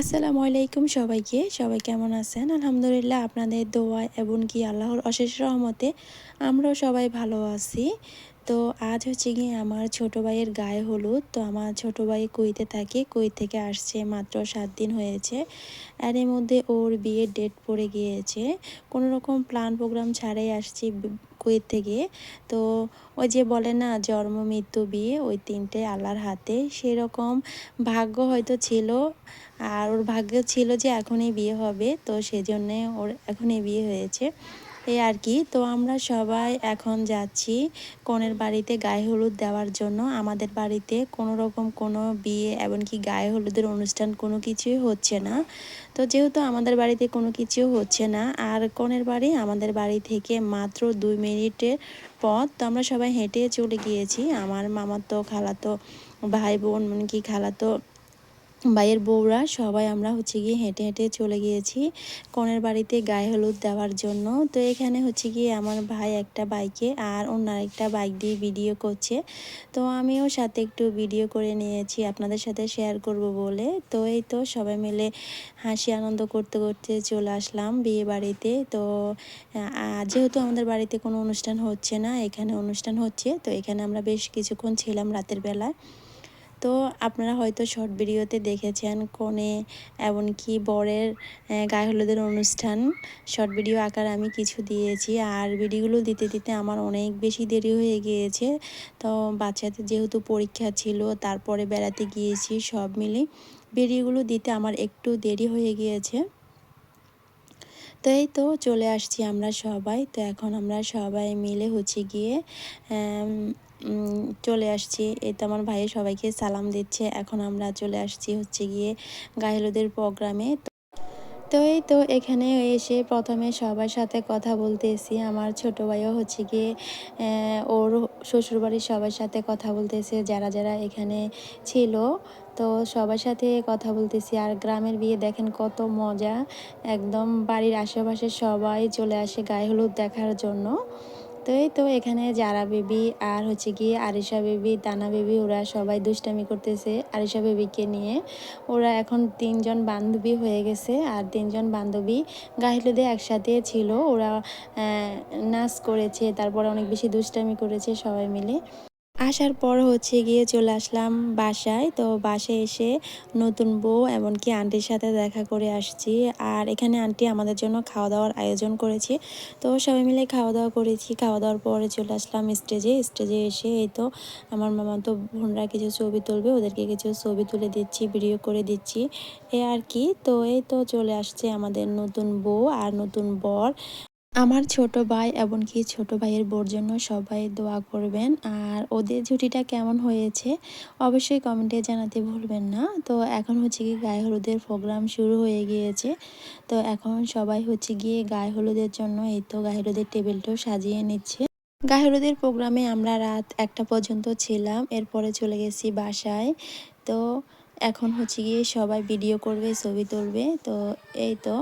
আসসালামু আলাইকুম সবাইকে। সবাই কেমন আছেন? আলহামদুলিল্লাহ আপনাদের দোয়া এবং কি আল্লাহর অশেষ রহমতে আমরাও সবাই ভালো আছি। তো আজ হচ্ছে গিয়ে আমার ছোট ভাইয়ের গায়ে হলুদ। তো আমার ছোট ভাই কুইতে থাকে। কুই থেকে আসছে মাত্র সাত দিন হয়েছে আর এর মধ্যে ওর বিয়ের ডেট পড়ে গিয়েছে। কোনো রকম প্ল্যান প্রোগ্রাম ছাড়াই আসছি কুয়েত থেকে। তো ওই যে বলে না, জন্ম, মৃত্যু, বিয়ে, ওই তিনটে আল্লাহর হাতে। সেরকম ভাগ্য হয়তো ছিল আর ওর ভাগ্য ছিল যে এখনই বিয়ে হবে। তো সেজন্যে ওর এখনই বিয়ে হয়েছে। এই আর কি। তো আমরা সবাই এখন যাচ্ছি কনের বাড়িতে গায়ে হলুদ দেওয়ার জন্য। আমাদের বাড়িতে কোনো রকম কোনো বিয়ে এমনকি গায়ে হলুদের অনুষ্ঠান কোনো কিছুই হচ্ছে না। তো যেহেতু আমাদের বাড়িতে কোনো কিছু হচ্ছে না, আর কনের বাড়ি আমাদের বাড়ি থেকে মাত্র দুই মিনিটের পথ, তো আমরা সবাই হেঁটে চলে গিয়েছি। আমার মামাতো, খালাতো ভাই বোন মানে কি খালাতো ভাইয়ের বউরা সবাই আমরা হচ্ছে গিয়ে হেঁটে হেঁটে চলে গিয়েছি কনের বাড়িতে গায়ে হলুদ দেওয়ার জন্য। তো এখানে হচ্ছে গিয়ে আমার ভাই একটা বাইকে আর অন্য একটা বাইক দিয়ে ভিডিও করছে। তো আমিও সাথে একটু ভিডিও করে নিয়েছি, আপনাদের সাথে শেয়ার করব বলে। তো এই তো সবাই মিলে হাসি আনন্দ করতে করতে চলে আসলাম বিয়ে বাড়িতে। তো যেহেতু আমাদের বাড়িতে কোনো অনুষ্ঠান হচ্ছে না, এখানে অনুষ্ঠান হচ্ছে। তো এখানে আমরা বেশ কিছুক্ষণ ছিলাম রাতের বেলায়। তো আপনারা হয়তো শর্ট ভিডিওতে দেখেছেন কোণে এমনকি বরের গায়ে হলুদের অনুষ্ঠান। শর্ট ভিডিও আকার আমি কিছু দিয়েছি আর ভিডিওগুলো দিতে দিতে আমার অনেক বেশি দেরি হয়ে গিয়েছে। তো বাচ্চাদের যেহেতু পরীক্ষা ছিল, তারপরে বেড়াতে গিয়েছি সব মিলে ভিডিওগুলো দিতে আমার একটু দেরি হয়ে গিয়েছে। তো এই তো চলে আসছি আমরা সবাই। তো এখন আমরা সবাই মিলে হচ্ছে গিয়ে চলে আসছি। এই তো আমার ভাইয়ের সবাইকে সালাম দিচ্ছে। এখন আমরা চলে আসছি হচ্ছে গিয়ে গাহিলুদের প্রোগ্রামে। তো এই তো এখানে এসে প্রথমে সবার সাথে কথা বলতেছি। আমার ছোট ভাইও হচ্ছে গিয়ে ওর শ্বশুরবাড়ির সবার সাথে কথা বলতেছে, যারা যারা এখানে ছিল। তো সবার সাথে কথা বলতেছি। আর গ্রামের বিয়ে দেখেন কত মজা। একদম বাড়ির আশেপাশে সবাই চলে আসে গায়ে হলুদ দেখার জন্য। তো এই তো এখানে জারা বেবি আর হচ্ছে গিয়ে আরিশা বেবি দানা বেবি ওরা সবাই দুষ্টামি করতেছে আরিশা বেবিকে নিয়ে। ওরা এখন তিনজন বান্ধবী হয়ে গেছে আর তিনজন বান্ধবী গাহিলুদে একসাথে ছিল। ওরা নাচ করেছে, তারপরে অনেক বেশি দুষ্টামি করেছে সবাই মিলে। আসার পর হচ্ছে গিয়ে চলে আসলাম বাসায়। তো বাসায় এসে নতুন বউ এমনকি আন্টির সাথে দেখা করে আসছি। আর এখানে আন্টি আমাদের জন্য খাওয়া দাওয়ার আয়োজন করেছে। তো সবাই মিলে খাওয়া দাওয়া করেছি। খাওয়া দাওয়ার পরে চলে আসলাম স্টেজে। স্টেজে এসে এই তো আমার মামা তো বোনরা কিছু ছবি তুলবে, ওদেরকে কিছু ছবি তুলে দিচ্ছি, ভিডিও করে দিচ্ছি। এ আর কি। তো এই তো চলে আসছে আমাদের নতুন বউ আর নতুন বর। আমার ছোট ভাই এমনকি ছোট ভাইয়ের বোর জন্য সবাই দোয়া করবেন। আর ওদের ঝুটিটা কেমন হয়েছে অবশ্যই কমেন্টে জানাতে ভুলবেন না। তো এখন হচ্ছে কি গায়ে হলুদের প্রোগ্রাম শুরু হয়ে গিয়েছে। তো এখন সবাই হচ্ছে গিয়ে গায়ে হলুদের জন্য এই তো গায়ে হলুদের টেবিলটাও সাজিয়ে নিচ্ছে। গায়ে হলুদের প্রোগ্রামে আমরা রাত একটা পর্যন্ত ছিলাম, এরপরে চলে গেছি বাসায়। তো এখন হচ্ছে গিয়ে সবাই ভিডিও করবে, ছবি তুলবে। তো এই তো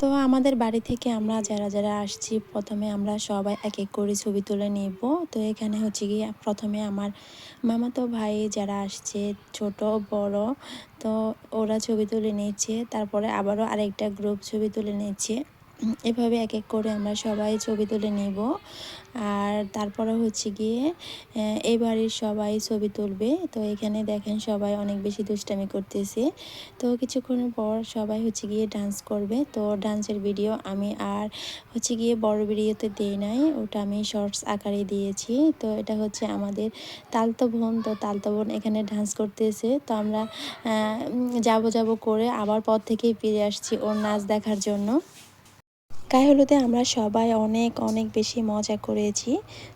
তো আমাদের বাড়ি থেকে আমরা যারা যারা আসছি, প্রথমে আমরা সবাই এক এক করে ছবি তুলে নিব। তো এখানে হচ্ছে কি প্রথমে আমার মামা তো ভাই যারা আসছে, ছোট, বড়, তো ওরা ছবি তুলে নিচ্ছে। তারপরে আবারও আরেকটা গ্রুপ ছবি তুলে নিচ্ছে। এভাবে এক এক করে আমরা সবাই ছবি তুলে নেব। আর তারপরে হচ্ছে গিয়ে এই বাড়ির সবাই ছবি তুলবে। তো এখানে দেখেন সবাই অনেক বেশি দুষ্টামি করতেছে। তো কিছুক্ষণের পর সবাই হচ্ছে গিয়ে ডান্স করবে। তো ডান্সের ভিডিও আমি আর হচ্ছে গিয়ে বড় ভিডিওতে দিই নাই। ওটা আমি শর্টস আকারে দিয়েছি। তো এটা হচ্ছে আমাদের তালতো বোন। তো তালতো বোন এখানে ডান্স করতেছে। তো আমরা যাব যাব করে আবার পর থেকেই ফিরে আসছি ওর নাচ দেখার জন্য। গায়ে হলুদে আমরা সবাই অনেক অনেক বেশি মজা করেছি।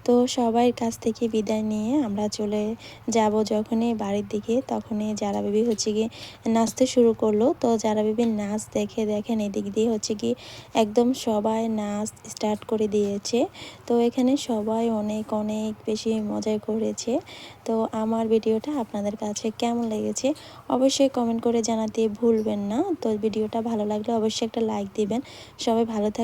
তো সবাই কাছ থেকে বিদায় নিয়ে আমরা চলে যাব যখনই বাড়ির দিকে, তখনই যারা বিবি হচ্ছে গিয়ে নাচতে শুরু করল। তো যারা বিবির নাচ দেখে, দেখেন এদিক দিয়ে হচ্ছে কি একদম সবাই নাচ স্টার্ট করে দিয়েছে। তো এখানে সবাই অনেক অনেক বেশি মজা করেছে। তো আমার ভিডিওটা আপনাদের কাছে কেমন লেগেছে অবশ্যই কমেন্ট করে জানাতে ভুলবেন না। তো ভিডিওটা ভালো লাগলে অবশ্যই একটা লাইক দিবেন। সবাই ভালো